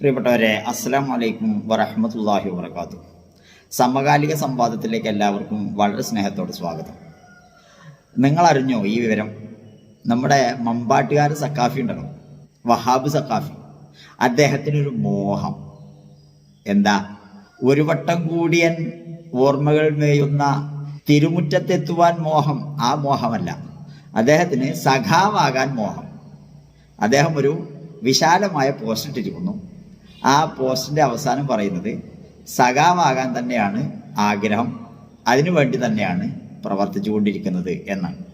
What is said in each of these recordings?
പ്രിയപ്പെട്ടവരെ അസ്സാം വലൈക്കും വറഹമത്തല്ലാഹി വാത്തു സമകാലിക സംവാദത്തിലേക്ക് എല്ലാവർക്കും വളരെ സ്നേഹത്തോടെ സ്വാഗതം. നിങ്ങൾ അറിഞ്ഞോ ഈ വിവരം? നമ്മുടെ മമ്പാട്ടുകാർ സക്കാഫി ഉണ്ടല്ലോ വഹാബ് സക്കാഫി അദ്ദേഹത്തിനൊരു മോഹം. എന്താ? ഒരു വട്ടം കൂടിയൻ ഓർമ്മകൾ മേയുന്ന തിരുമുറ്റത്തെത്തുവാൻ മോഹം ആ മോഹമല്ല. അദ്ദേഹത്തിന് സഖാവാകാൻ മോഹം. അദ്ദേഹം ഒരു വിശാലമായ പോസ്റ്റ് ഇട്ടിരിക്കുന്നു. ആ പോസ്റ്റിന്റെ അവസാനം പറയുന്നത് സഖാവാകാൻ തന്നെയാണ് ആഗ്രഹം അതിനു വേണ്ടി തന്നെയാണ് പ്രവർത്തിച്ചുകൊണ്ടിരിക്കുന്നത് എന്നാണ്.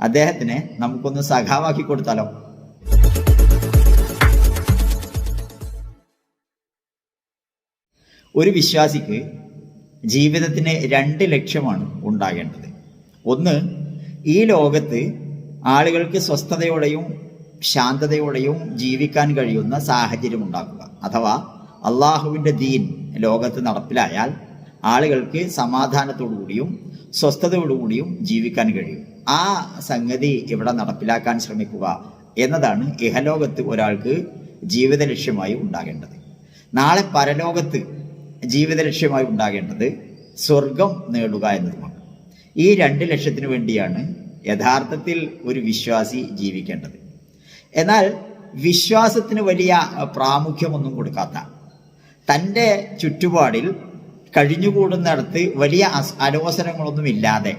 അദ്ദേഹത്തിനെ നമുക്കൊന്ന് സഖാവാക്കി കൊടുത്താലോ? ഒരു വിശ്വാസിക്ക് ജീവിതത്തിന് രണ്ട് ലക്ഷ്യമാണ് ഉണ്ടാകേണ്ടത്. ഒന്ന് ഈ ലോകത്ത് ആളുകൾക്ക് സ്വസ്ഥതയോടെയും ശാന്തതയോടെയും ജീവിക്കാൻ കഴിയുന്ന സാഹചര്യം ഉണ്ടാക്കുക. അഥവാ അള്ളാഹുവിന്റെ ദീൻ ലോകത്ത് നടപ്പിലായാൽ ആളുകൾക്ക് സമാധാനത്തോടുകൂടിയും സ്വസ്ഥതയോടുകൂടിയും ജീവിക്കാൻ കഴിയും. ആ സംഗതി ഇവിടെ നടപ്പിലാക്കാൻ ശ്രമിക്കുക എന്നതാണ് ഇഹലോകത്ത് ഒരാൾക്ക് ജീവിത ലക്ഷ്യമായി ഉണ്ടാകേണ്ടത്. നാളെ പരലോകത്ത് ജീവിത ലക്ഷ്യമായി ഉണ്ടാകേണ്ടത് സ്വർഗം നേടുക എന്നതുമാണ്. ഈ രണ്ട് ലക്ഷ്യത്തിനു വേണ്ടിയാണ് യഥാർത്ഥത്തിൽ ഒരു വിശ്വാസി ജീവിക്കേണ്ടത്. എന്നാൽ വിശ്വാസത്തിന് വലിയ പ്രാമുഖ്യമൊന്നും കൊടുക്കാത്ത തന്റെ ചുറ്റുപാടിൽ കഴിഞ്ഞുകൂടുന്നിടത്ത് വലിയ അസ് അലോസരങ്ങളൊന്നും ഇല്ലാതെ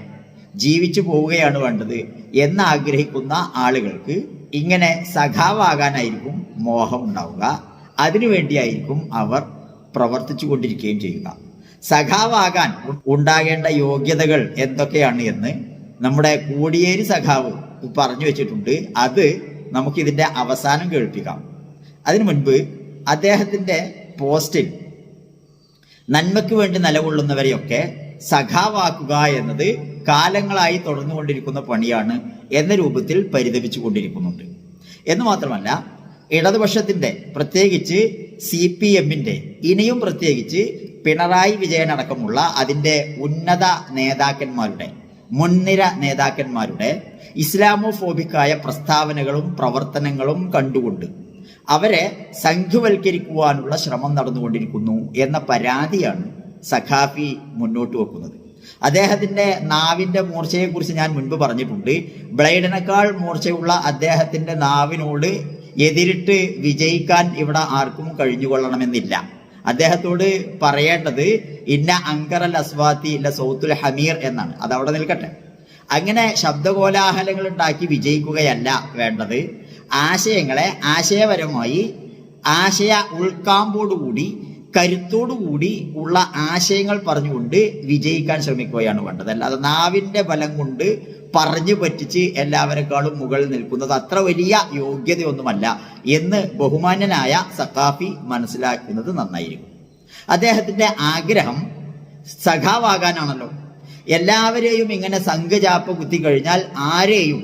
ജീവിച്ചു പോവുകയാണ് വേണ്ടത് എന്ന് ആഗ്രഹിക്കുന്ന ആളുകൾക്ക് ഇങ്ങനെ സഖാവാകാനായിരിക്കും മോഹം ഉണ്ടാവുക. അതിനുവേണ്ടിയായിരിക്കും അവർ പ്രവർത്തിച്ചു കൊണ്ടിരിക്കുകയും ചെയ്യുക. സഖാവാകാൻ ഉണ്ടാകേണ്ട യോഗ്യതകൾ എന്തൊക്കെയാണ് എന്ന് നമ്മുടെ കോടിയേരി സഖാവ് പറഞ്ഞു വെച്ചിട്ടുണ്ട്. അത് നമുക്കിതിന്റെ അവസാനം കേൾപ്പിക്കാം. അതിനു മുൻപ് അദ്ദേഹത്തിന്റെ പോസ്റ്റിൽ നന്മയ്ക്ക് വേണ്ടി നിലകൊള്ളുന്നവരെയൊക്കെ സഖാവാക്കുക എന്നത് കാലങ്ങളായി തുടർന്നുകൊണ്ടിരിക്കുന്ന പണിയാണ് എന്ന രൂപത്തിൽ പരിതപിച്ചു കൊണ്ടിരിക്കുന്നുണ്ട് എന്ന് മാത്രമല്ല ഇടതുപക്ഷത്തിന്റെ പ്രത്യേകിച്ച് സി പി എമ്മിന്റെ ഇനിയും പ്രത്യേകിച്ച് പിണറായി വിജയൻ അടക്കമുള്ള അതിന്റെ ഉന്നത നേതാക്കന്മാരുടെ മുൻനിര നേതാക്കന്മാരുടെ ഇസ്ലാമോഫോബിക്കായ പ്രസ്താവനകളും പ്രവർത്തനങ്ങളും കണ്ടുകൊണ്ട് അവരെ സംഘവൽക്കരിക്കുവാനുള്ള ശ്രമം നടന്നുകൊണ്ടിരിക്കുന്നു എന്ന പരാതിയാണ് സഖാഫി മുന്നോട്ട് വെക്കുന്നത്. അദ്ദേഹത്തിന്റെ നാവിന്റെ മൂർച്ചയെക്കുറിച്ച് ഞാൻ മുൻപ് പറഞ്ഞിട്ടുണ്ട്. ബ്ലൈഡിനേക്കാൾ മൂർച്ചയുള്ള അദ്ദേഹത്തിന്റെ നാവിനോട് എതിരിട്ട് വിജയിക്കാൻ ഇവിടെ ആർക്കും കഴിഞ്ഞുകൊള്ളണമെന്നില്ല. അദ്ദേഹത്തോട് പറയേണ്ടത് ഇന്ന അങ്കറൽ അസ്വാത്തി ഇല്ല സൗത്തുൽ ഹമീർ എന്നാണ്. അത് അവിടെ നിൽക്കട്ടെ. അങ്ങനെ ശബ്ദകോലാഹലങ്ങൾ ഉണ്ടാക്കി വിജയിക്കുകയല്ല വേണ്ടത്. ആശയങ്ങളെ ആശയപരമായി ആശയ ഉൾക്കാമ്പോടുകൂടി കരുത്തോടുകൂടി ഉള്ള ആശയങ്ങൾ പറഞ്ഞുകൊണ്ട് വിജയിക്കാൻ ശ്രമിക്കുകയാണ് വേണ്ടത്. അല്ലാതെ നാവിന്റെ ബലം കൊണ്ട് പറഞ്ഞു പറ്റിച്ച് എല്ലാവരെക്കാളും മുകളിൽ നിൽക്കുന്നത് അത്ര വലിയ യോഗ്യതയൊന്നുമല്ല എന്ന് ബഹുമാന്യനായ സഖാഫി മനസ്സിലാക്കുന്നത് നന്നായിരിക്കും. അദ്ദേഹത്തിന്റെ ആഗ്രഹം സഖാവാകാനാണല്ലോ. എല്ലാവരെയും ഇങ്ങനെ സംഘചാപ്പ കുത്തി കഴിഞ്ഞാൽ ആരെയും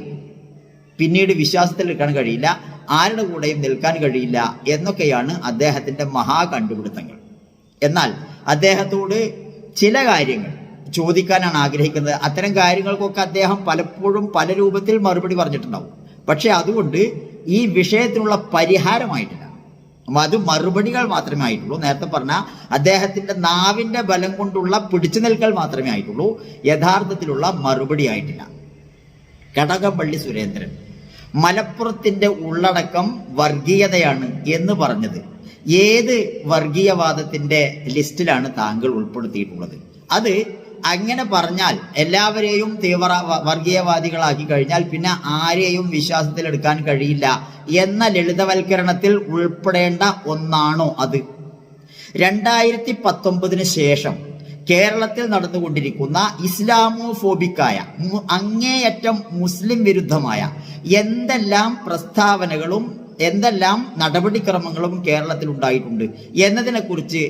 പിന്നീട് വിശ്വാസത്തിൽ എടുക്കാൻ കഴിയില്ല ആരുടെ കൂടെയും നിൽക്കാൻ കഴിയില്ല എന്നൊക്കെയാണ് അദ്ദേഹത്തിന്റെ മഹാ കണ്ടുപിടുത്തങ്ങൾ. എന്നാൽ അദ്ദേഹത്തോട് ചില കാര്യങ്ങൾ ചോദിക്കാനാണ് ആഗ്രഹിക്കുന്നത്. അത്തരം കാര്യങ്ങൾക്കൊക്കെ അദ്ദേഹം പലപ്പോഴും പല രൂപത്തിൽ മറുപടി പറഞ്ഞിട്ടുണ്ടാവും. പക്ഷെ അതുകൊണ്ട് ഈ വിഷയത്തിനുള്ള പരിഹാരമായിട്ടില്ല. അത് മറുപടികൾ മാത്രമേ ആയിട്ടുള്ളൂ. നേരത്തെ പറഞ്ഞ അദ്ദേഹത്തിന്റെ നാവിന്റെ ബലം കൊണ്ടുള്ള പിടിച്ചു നിൽക്കൽ മാത്രമേ ആയിട്ടുള്ളൂ. യഥാർത്ഥത്തിലുള്ള മറുപടി ആയിട്ടില്ല. കടകംപള്ളി സുരേന്ദ്രൻ മലപ്പുറത്തിന്റെ ഉള്ളടക്കം വർഗീയതയാണ് എന്ന് പറഞ്ഞത്. ഏത് വർഗീയവാദത്തിന്റെ ലിസ്റ്റിലാണ് താങ്കൾ ഉൾപ്പെടുത്തിയിട്ടുള്ളത്? അത് അങ്ങനെ പറഞ്ഞാൽ എല്ലാവരെയും തീവ്ര വർഗീയവാദികളാക്കി കഴിഞ്ഞാൽ പിന്നെ ആരെയും വിശ്വാസത്തിലെടുക്കാൻ കഴിയില്ല എന്ന ലളിതവൽക്കരണത്തിൽ ഉൾപ്പെടേണ്ട ഒന്നാണോ അത്? രണ്ടായിരത്തി പത്തൊമ്പതിന് ശേഷം കേരളത്തിൽ നടന്നുകൊണ്ടിരിക്കുന്ന ഇസ്ലാമോഫോബിക്കായ അങ്ങേയറ്റം മുസ്ലിം വിരുദ്ധമായ എന്തെല്ലാം പ്രസ്താവനകളും എന്തെല്ലാം നടപടിക്രമങ്ങളും കേരളത്തിൽ ഉണ്ടായിട്ടുണ്ട് എന്നതിനെക്കുറിച്ച്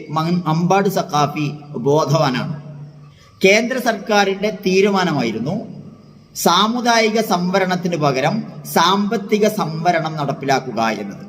അമ്പാട് സഖാഫി ബോധവാനാണ്. കേന്ദ്ര സർക്കാരിന്റെ തീരുമാനമായിരുന്നു സാമുദായിക സംവരണത്തിന് പകരം സാമ്പത്തിക സംവരണം നടപ്പിലാക്കുക എന്നത്.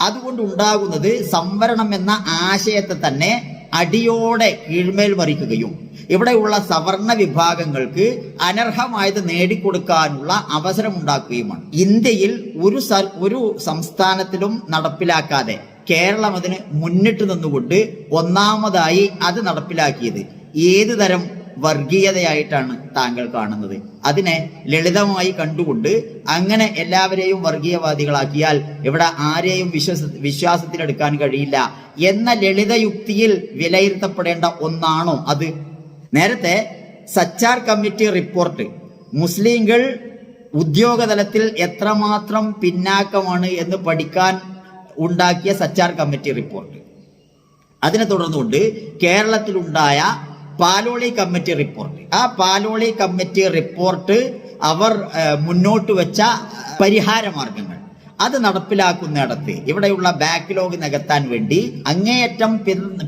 അതുകൊണ്ട് ഉണ്ടാകുന്നത് സംവരണം എന്ന ആശയത്തെ തന്നെ അടിയോടെ കീഴ്മേൽ മറിക്കുകയും ഇവിടെയുള്ള സവർണ വിഭാഗങ്ങൾക്ക് അനർഹമായത് നേടിക്കൊടുക്കാനുള്ള അവസരമുണ്ടാക്കുകയുമാണ്. ഇന്ത്യയിൽ ഒരു സർ ഒരു സംസ്ഥാനത്തിലും നടപ്പിലാക്കാതെ കേരളം അതിന് മുന്നിട്ട് നിന്നുകൊണ്ട് ഒന്നാമതായി അത് നടപ്പിലാക്കിയത് ഏത് തരം വർഗീയതയായിട്ടാണ് താങ്കൾ കാണുന്നത്? അതിനെ ലളിതമായി കണ്ടുകൊണ്ട് അങ്ങനെ എല്ലാവരെയും വർഗീയവാദികളാക്കിയാൽ ഇവിടെ ആരെയും വിശ്വസ വിശ്വാസത്തിലെടുക്കാൻ കഴിയില്ല എന്ന ലളിത യുക്തിയിൽ വിലയിരുത്തപ്പെടേണ്ട ഒന്നാണോ അത്? നേരത്തെ സച്ചാർ കമ്മിറ്റി റിപ്പോർട്ട്. മുസ്ലിങ്ങൾ ഉദ്യോഗതലത്തിൽ എത്രമാത്രം പിന്നാക്കമാണ് എന്ന് പഠിക്കാൻ ഉണ്ടാക്കിയ സച്ചാർ കമ്മിറ്റി റിപ്പോർട്ട്. അതിനെ തുടർന്നുകൊണ്ട് കേരളത്തിലുണ്ടായ പാലോളി കമ്മിറ്റി റിപ്പോർട്ട്. ആ പാലോളി കമ്മിറ്റി റിപ്പോർട്ട് അവർ മുന്നോട്ട് വെച്ച പരിഹാര മാർഗങ്ങൾ അത് നടപ്പിലാക്കുന്നിടത്ത് ഇവിടെയുള്ള ബാക്ക്ലോഗ് നികത്താൻ വേണ്ടി അങ്ങേയറ്റം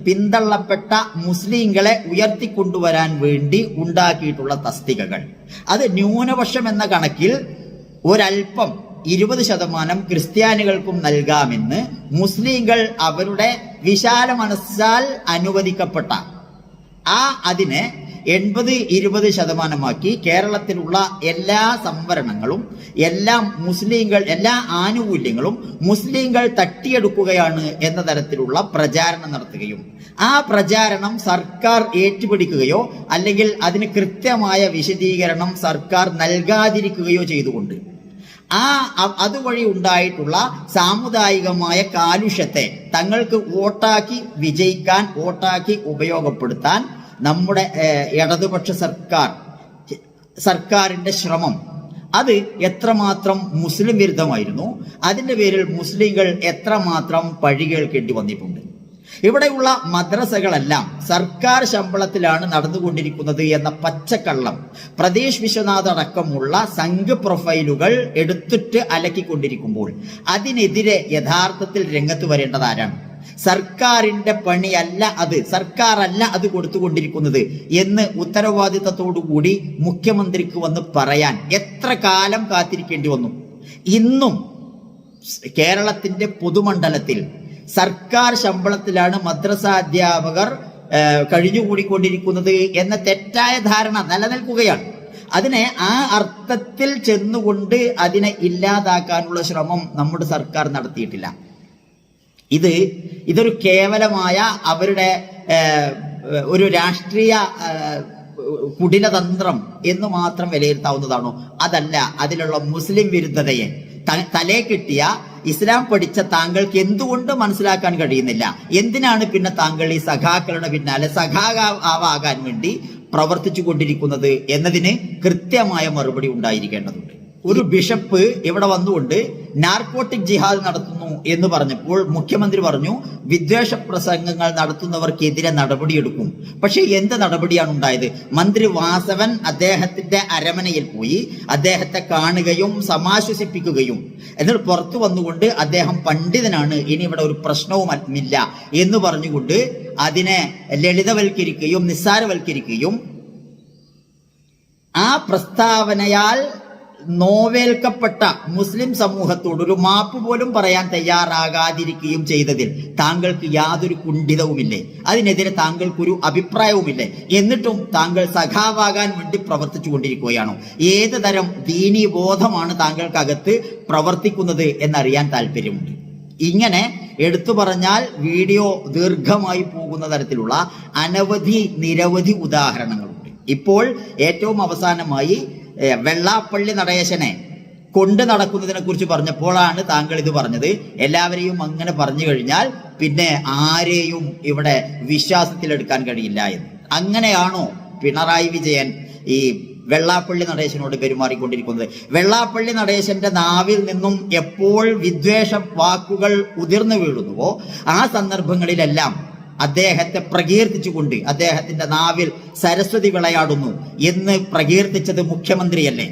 പിന്തള്ളപ്പെട്ട മുസ്ലിങ്ങളെ ഉയർത്തിക്കൊണ്ടുവരാൻ വേണ്ടി ഉണ്ടാക്കിയിട്ടുള്ള തസ്തികകൾ. അത് ന്യൂനപക്ഷം എന്ന കണക്കിൽ ഒരല്പം ഇരുപത് ശതമാനം ക്രിസ്ത്യാനികൾക്കും നൽകാമെന്ന് മുസ്ലിങ്ങൾ അവരുടെ വിശാല മനസ്സാൽ അനുവദിക്കപ്പെട്ട ആ അതിനെ എൺപത് ഇരുപത് ശതമാനമാക്കി കേരളത്തിലുള്ള എല്ലാ സംവരണങ്ങളും എല്ലാ മുസ്ലിങ്ങൾ എല്ലാ ആനുകൂല്യങ്ങളും മുസ്ലിങ്ങൾ തട്ടിയെടുക്കുകയാണ് എന്ന തരത്തിലുള്ള പ്രചാരണം നടത്തുകയും ആ പ്രചാരണം സർക്കാർ ഏറ്റുപിടിക്കുകയോ അല്ലെങ്കിൽ അതിന് കൃത്യമായ വിശദീകരണം സർക്കാർ നൽകാതിരിക്കുകയോ ചെയ്തുകൊണ്ട് ആ അതുവഴി ഉണ്ടായിട്ടുള്ള സാമുദായികമായ കാലുഷ്യത്തെ തങ്ങൾക്ക് വോട്ടാക്കി വിജയിക്കാൻ വോട്ടാക്കി ഉപയോഗപ്പെടുത്താൻ നമ്മുടെ ഇടതുപക്ഷ സർക്കാർ സർക്കാരിന്റെ ശ്രമം. അത് എത്രമാത്രം മുസ്ലിം വിരുദ്ധമായിരുന്നു. അതിന്റെ പേരിൽ മുസ്ലിങ്ങൾ എത്രമാത്രം പഴി കേൾക്കേണ്ടി വന്നിട്ടുണ്ട്. ഇവിടെയുള്ള മദ്രസകളെല്ലാം സർക്കാർ ശമ്പളത്തിലാണ് നടന്നുകൊണ്ടിരിക്കുന്നത് എന്ന പച്ചക്കള്ളം പ്രദേശ് വിശ്വനാഥ് അടക്കമുള്ള സംഘ പ്രൊഫൈലുകൾ എടുത്തിട്ട് അലക്കിക്കൊണ്ടിരിക്കുമ്പോൾ അതിനെതിരെ യഥാർത്ഥത്തിൽ രംഗത്ത് വരേണ്ടത് ആരാണ്? സർക്കാരിന്റെ പണിയല്ല അത് സർക്കാർ അല്ല അത് കൊടുത്തുകൊണ്ടിരിക്കുന്നത് എന്ന് ഉത്തരവാദിത്തത്തോടുകൂടി മുഖ്യമന്ത്രിക്ക് വന്ന് പറയാൻ എത്ര കാലം കാത്തിരിക്കേണ്ടി വന്നു. ഇന്നും കേരളത്തിന്റെ പൊതുമണ്ഡലത്തിൽ സർക്കാർ ശമ്പളത്തിലാണ് മദ്രസ അധ്യാപകർ കഴിഞ്ഞുകൂടിക്കൊണ്ടിരിക്കുന്നത് എന്ന തെറ്റായ ധാരണ നിലനിൽക്കുകയാണ്. അതിനെ ആ അർത്ഥത്തിൽ ചെന്നുകൊണ്ട് അതിനെ ഇല്ലാതാക്കാനുള്ള ശ്രമം നമ്മുടെ സർക്കാർ നടത്തിയിട്ടില്ല. ഇത് ഇതൊരു കേവലമായ അവരുടെ ഒരു രാഷ്ട്രീയ കുടിനതന്ത്രം എന്ന് മാത്രം വിലയിരുത്താവുന്നതാണോ? അതല്ല അതിലുള്ള മുസ്ലിം വിരുദ്ധതയെ തലേ കിട്ടിയ ഇസ്ലാം പഠിച്ച താങ്കൾക്ക് എന്തുകൊണ്ട് മനസ്സിലാക്കാൻ കഴിയുന്നില്ല? എന്തിനാണ് പിന്നെ താങ്കൾ ഈ സഖാക്കളുടെ പിന്നാലെ സഖാവാകാൻ വേണ്ടി പ്രവർത്തിച്ചു കൊണ്ടിരിക്കുന്നത് എന്നതിന് കൃത്യമായ മറുപടി ഉണ്ടായിരിക്കേണ്ടതുണ്ട്. ഒരു ബിഷപ്പ് ഇവിടെ വന്നുകൊണ്ട് നാർക്കോട്ടിക് ജിഹാദ് നടത്തുന്നു എന്ന് പറഞ്ഞപ്പോൾ മുഖ്യമന്ത്രി പറഞ്ഞു വിദ്വേഷ പ്രസംഗങ്ങൾ നടത്തുന്നവർക്കെതിരെ നടപടിയെടുക്കും. പക്ഷെ എന്ത് നടപടിയാണ് ഉണ്ടായത്? മന്ത്രി വാസവൻ അദ്ദേഹത്തിന്റെ അരമനയിൽ പോയി അദ്ദേഹത്തെ കാണുകയും സമാശ്വസിപ്പിക്കുകയും. എന്നിട്ട് പുറത്തു വന്നുകൊണ്ട് അദ്ദേഹം പണ്ഡിതനാണ് ഇനി ഇവിടെ ഒരു പ്രശ്നവും ഇല്ല എന്ന് പറഞ്ഞുകൊണ്ട് അതിനെ ലളിതവൽക്കരിക്കുകയും നിസ്സാരവൽക്കരിക്കുകയും ആ പ്രസ്താവനയാൽ നോവേൽക്കപ്പെട്ട മുസ്ലിം സമൂഹത്തോട് ഒരു മാപ്പ് പോലും പറയാൻ തയ്യാറാകാതിരിക്കുകയും ചെയ്തതിൽ താങ്കൾക്ക് യാതൊരു കുണ്ഠിതവുമില്ലേ? അതിനെതിരെ താങ്കൾക്കൊരു അഭിപ്രായവുമില്ലേ? എന്നിട്ടും താങ്കൾ സഖാവാകാൻ വേണ്ടി പ്രവർത്തിച്ചു കൊണ്ടിരിക്കുകയാണോ? ഏത് തരം ദീനീ ബോധമാണ് താങ്കൾക്കകത്ത് പ്രവർത്തിക്കുന്നത് എന്നറിയാൻ താല്പര്യമുണ്ട് ഇങ്ങനെ എടുത്തു പറഞ്ഞാൽ വീഡിയോ ദീർഘമായി പോകുന്ന തരത്തിലുള്ള അനവധി നിരവധി ഉദാഹരണങ്ങളുണ്ട്. ഇപ്പോൾ ഏറ്റവും അവസാനമായി വെള്ളാപ്പള്ളി നടേശനെ കൊണ്ട് നടക്കുന്നതിനെ കുറിച്ച് പറഞ്ഞപ്പോഴാണ് താങ്കൾ ഇത് പറഞ്ഞത്. എല്ലാവരെയും അങ്ങനെ പറഞ്ഞു കഴിഞ്ഞാൽ പിന്നെ ആരെയും ഇവിടെ വിശ്വാസത്തിലെടുക്കാൻ കഴിയില്ല എന്ന്. അങ്ങനെയാണോ പിണറായി വിജയൻ ഈ വെള്ളാപ്പള്ളി നടേശനോട് പെരുമാറിക്കൊണ്ടിരിക്കുന്നത്? വെള്ളാപ്പള്ളി നടേശന്റെ നാവിൽ നിന്നും എപ്പോൾ വിദ്വേഷ വാക്കുകൾ ഉതിർന്നു വീഴുന്നുവോ ആ സന്ദർഭങ്ങളിലെല്ലാം അദ്ദേഹത്തെ പ്രകീർത്തിച്ചുകൊണ്ട് അദ്ദേഹത്തിന്റെ നാവിൽ സരസ്വതി വിളയാടുന്നു എന്ന് പ്രകീർത്തിച്ചത് മുഖ്യമന്ത്രിയല്ലേ?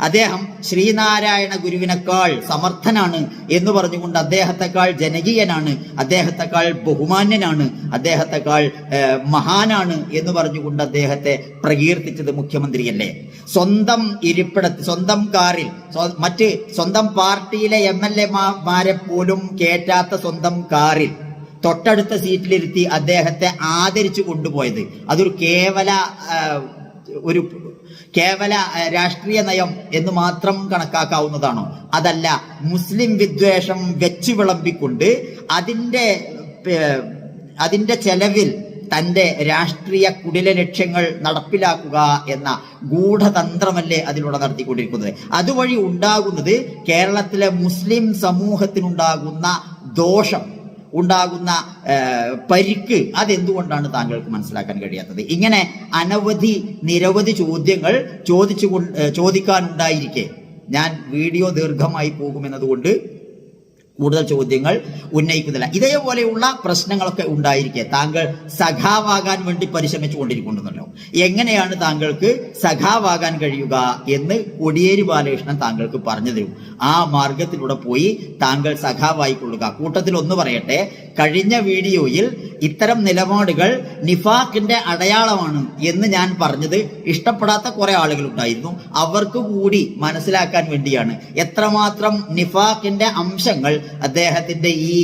അദ്ദേഹം ശ്രീനാരായണ ഗുരുവിനേക്കാൾ സമർത്ഥനാണ് എന്ന് പറഞ്ഞുകൊണ്ട് അദ്ദേഹത്തെക്കാൾ ജനകീയനാണ് അദ്ദേഹത്തെക്കാൾ ബഹുമാന്യനാണ് അദ്ദേഹത്തെക്കാൾ മഹാനാണ് എന്ന് പറഞ്ഞുകൊണ്ട് അദ്ദേഹത്തെ പ്രകീർത്തിച്ചത് മുഖ്യമന്ത്രിയല്ലേ? സ്വന്തം ഇരിപ്പിട സ്വന്തം കാറിൽ മറ്റ് സ്വന്തം പാർട്ടിയിലെ എം എൽ എമാരെ പോലും കേറ്റാത്ത സ്വന്തം കാറിൽ തൊട്ടടുത്ത സീറ്റിലിരുത്തി അദ്ദേഹത്തെ ആദരിച്ചു കൊണ്ടുപോയത്. അതൊരു കേവല ഒരു കേവല രാഷ്ട്രീയ നയം എന്ന് മാത്രം കണക്കാക്കാവുന്നതാണോ? അതല്ല മുസ്ലിം വിദ്വേഷം വെച്ചു വിളമ്പിക്കൊണ്ട് അതിന്റെ അതിന്റെ ചെലവിൽ തന്റെ രാഷ്ട്രീയ കുടില ലക്ഷ്യങ്ങൾ നടപ്പിലാക്കുക എന്ന ഗൂഢതന്ത്രമല്ലേ അതിലൂടെ നടത്തിക്കൊണ്ടിരിക്കുന്നത്. അതുവഴി ഉണ്ടാകുന്നത് കേരളത്തിലെ മുസ്ലിം സമൂഹത്തിനുണ്ടാകുന്ന ദോഷം. ഉണ്ടാകുന്ന പരിക്ക് അതെന്തുകൊണ്ടാണ് താങ്കൾക്ക് മനസ്സിലാക്കാൻ കഴിയാത്തത്? ഇങ്ങനെ അനവധി നിരവധി ചോദ്യങ്ങൾ ചോദിച്ചു ചോദിക്കാനുണ്ടായിരിക്കെ. ഞാൻ വീഡിയോ ദീർഘമായി പോകുമെന്നതുകൊണ്ട് കൂടുതൽ ചോദ്യങ്ങൾ ഉന്നയിക്കുന്നില്ല. ഇതേപോലെയുള്ള പ്രശ്നങ്ങളൊക്കെ ഉണ്ടായിരിക്കെ. താങ്കൾ സഖാവാകാൻ വേണ്ടി പരിശ്രമിച്ചു കൊണ്ടിരിക്കുന്നുണ്ടല്ലോ എങ്ങനെയാണ് താങ്കൾക്ക് സഖാവാകാൻ കഴിയുക എന്ന് കൊടിയേരി ബാലകൃഷ്ണൻ താങ്കൾക്ക് പറഞ്ഞു തരും. ആ മാർഗത്തിലൂടെ പോയി താങ്കൾ സഖാവായിക്കൊള്ളുക. കൂട്ടത്തിൽ ഒന്ന് പറയട്ടെ. കഴിഞ്ഞ വീഡിയോയിൽ ഇത്തരം നിലപാടുകൾ നിഫാഖിന്റെ അടയാളമാണ് എന്ന് ഞാൻ പറഞ്ഞത് ഇഷ്ടപ്പെടാത്ത കുറെ ആളുകൾ ഉണ്ടായിരുന്നു അവർക്ക് കൂടി മനസ്സിലാക്കാൻ വേണ്ടിയാണ്. എത്രമാത്രം നിഫാഖിന്റെ അംശങ്ങൾ അദ്ദേഹത്തിന്റെ ഈ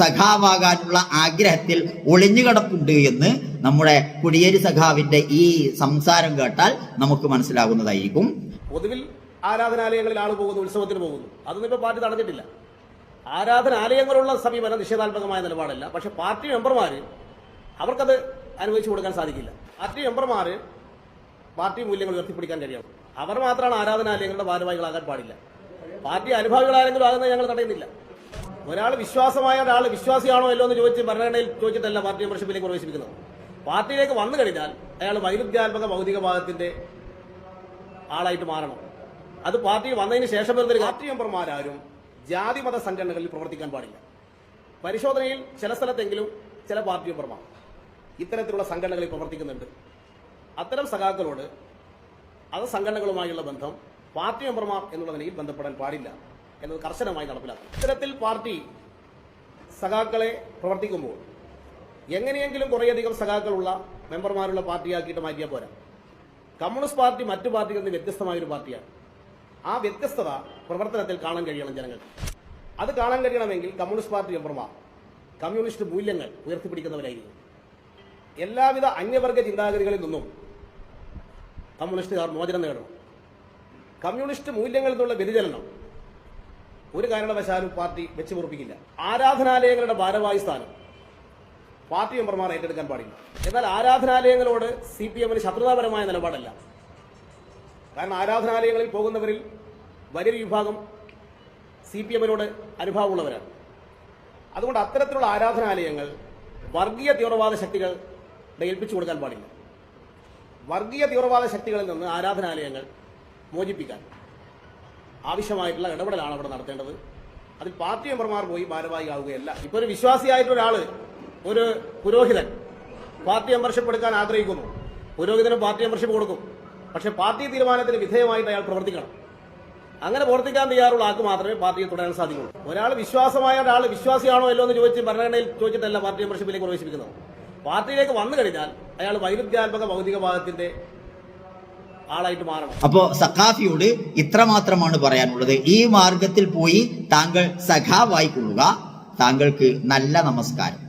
സഖാവാകാനുള്ള ആഗ്രഹത്തിൽ ഒളിഞ്ഞുകിടപ്പുണ്ട് എന്ന് നമ്മുടെ കുടിയേരി സഖാവിന്റെ ഈ സംസാരം കേട്ടാൽ നമുക്ക് മനസ്സിലാകുന്നതായിരിക്കും. പൊതുവിൽ ആരാധനാലയങ്ങളിൽ ആൾ പോകുന്നു ഉത്സവത്തിന് പോകുന്നു. അതൊന്നും ഇപ്പോൾ പാർട്ടി തടഞ്ഞിട്ടില്ല. ആരാധനാലയങ്ങളുള്ള സമീപനം നിഷേധാത്മകമായ നിലപാടല്ല. പക്ഷെ പാർട്ടി മെമ്പർമാർ അവർക്കത് അനുവദിച്ചു കൊടുക്കാൻ സാധിക്കില്ല. പാർട്ടി മെമ്പർമാർ പാർട്ടി മൂല്യങ്ങൾ ഉയർത്തിപ്പിടിക്കാൻ കഴിയണം അവർ മാത്രമാണ് ആരാധനാലയങ്ങളുടെ ഭാരവാഹികളാകാൻ പാടില്ല. പാർട്ടി അനുഭാവികളാരെങ്കിലും ആകുന്നത് ഞങ്ങൾ തടയുന്നില്ല. ഒരാൾ വിശ്വാസമായ ഒരാൾ വിശ്വാസിയാണോ അല്ലോ എന്ന് ചോദിച്ച് ഭരണഘടനയിൽ ചോദിച്ചിട്ടല്ല പാർട്ടി മെമ്പർഷിപ്പിലേക്ക് പ്രവേശിപ്പിക്കുന്നത്. പാർട്ടിയിലേക്ക് വന്നു കഴിഞ്ഞാൽ അയാൾ വൈരുദ്ധ്യാത്മക ഭൗതികവാദത്തിന്റെ ആളായിട്ട് മാറണം. അത് പാർട്ടി വന്നതിന് ശേഷം വരുന്ന പാർട്ടി മെമ്പർമാരാരും ജാതി മത സംഘടനകളിൽ പ്രവർത്തിക്കാൻ പാടില്ല. പരിശോധനയിൽ ചില സ്ഥലത്തെങ്കിലും ചില പാർട്ടി മെമ്പർമാർ ഇത്തരത്തിലുള്ള സംഘടനകളിൽ പ്രവർത്തിക്കുന്നുണ്ട്. അത്തരം സഖാക്കളോട് അത് സംഘടനകളുമായുള്ള ബന്ധം പാർട്ടി മെമ്പർമാർ എന്നുള്ള നിലയിൽ ബന്ധപ്പെടാൻ പാടില്ല എന്നത് കർശനമായി നടപ്പിലാക്കും. ഇത്തരത്തിൽ പാർട്ടി സഖാക്കളെ പ്രവർത്തിക്കുമ്പോൾ എങ്ങനെയെങ്കിലും കുറേയധികം സഖാക്കളുള്ള മെമ്പർമാരുള്ള പാർട്ടിയാക്കിയിട്ട് മാറ്റിയാൽ പോരാ. കമ്മ്യൂണിസ്റ്റ് പാർട്ടി മറ്റു പാർട്ടികളിൽ നിന്ന് വ്യത്യസ്തമായ ഒരു പാർട്ടിയാണ്. ആ വ്യത്യസ്തത പ്രവർത്തനത്തിൽ കാണാൻ കഴിയണം ജനങ്ങൾക്ക്. അത് കാണാൻ കഴിയണമെങ്കിൽ കമ്മ്യൂണിസ്റ്റ് പാർട്ടി മെമ്പർമാർ കമ്മ്യൂണിസ്റ്റ് മൂല്യങ്ങൾ ഉയർത്തിപ്പിടിക്കുന്നവരായിരിക്കും. എല്ലാവിധ അന്യവർഗ ചിന്താഗതികളിൽ നിന്നും കമ്മ്യൂണിസ്റ്റുകാർ മോചനം നേടണം. കമ്മ്യൂണിസ്റ്റ് മൂല്യങ്ങളിൽ നിന്നുള്ള വ്യതിചലനം ഒരു കാരണവശാലും പാർട്ടി വെച്ച് പൊറപ്പിക്കില്ല ആരാധനാലയങ്ങളുടെ ഭാരവാഹി സ്ഥാനം പാർട്ടി മെമ്പർമാർ ഏറ്റെടുക്കാൻ പാടില്ല. എന്നാൽ ആരാധനാലയങ്ങളോട് സി പി എമ്മിന് ശത്രുതാപരമായ നിലപാടല്ല. കാരണം ആരാധനാലയങ്ങളിൽ പോകുന്നവരിൽ വലിയൊരു വിഭാഗം സി പി എമ്മിനോട് അനുഭാവമുള്ളവരാണ്. അതുകൊണ്ട് അത്തരത്തിലുള്ള ആരാധനാലയങ്ങൾ വർഗീയ തീവ്രവാദ ശക്തികൾ ഏൽപ്പിച്ചു കൊടുക്കാൻ പാടില്ല. വർഗീയ തീവ്രവാദ ശക്തികളിൽ നിന്ന് ആരാധനാലയങ്ങൾ മോചിപ്പിക്കാൻ. ആവശ്യമായിട്ടുള്ള ഇടപെടലാണ് അവിടെ നടത്തേണ്ടത്. അതിൽ പാർട്ടി മെമ്പർമാർ പോയി ഭാരവാഹിയാവുകയല്ല ഇപ്പോൾ ഒരു വിശ്വാസിയായിട്ടൊരാൾ ഒരു പുരോഹിതൻ പാർട്ടി മെമ്പർഷിപ്പ് എടുക്കാൻ ആഗ്രഹിക്കുന്നു. പുരോഹിതന് പാർട്ടി മെമ്പർഷിപ്പ് കൊടുക്കും. പക്ഷെ പാർട്ടി തീരുമാനത്തിന് വിധേയമായിട്ട് അയാൾ പ്രവർത്തിക്കണം. അങ്ങനെ പ്രവർത്തിക്കാൻ തയ്യാറുള്ള ആൾക്ക് മാത്രമേ പാർട്ടിയെ തുടരാൻ സാധിക്കുള്ളൂ. ഒരാൾ വിശ്വാസമായ ഒരാൾ വിശ്വാസിയാണോ അല്ലോ എന്ന് ചോദിച്ച് ഭരണഘടനയിൽ ചോദിച്ചിട്ടല്ല പാർട്ടി മെമ്പർഷിപ്പിലേക്ക് പ്രവേശിപ്പിക്കുന്നത്. പാർട്ടിയിലേക്ക് വന്നു കഴിഞ്ഞാൽ അയാൾ വൈരുദ്ധ്യാത്മക ഭൗതികവാദത്തിന്റെ ആളായിട്ട് മാറണം. അപ്പോ സഖാഫിയോട് ഇത്ര ഇത്രമാത്രമാണ് പറയാനുള്ളത്. ഈ മാർഗത്തിൽ പോയി താങ്കൾ സഖാവായിക്കൊള്ളുക താങ്കൾക്ക് നല്ല നമസ്കാരം.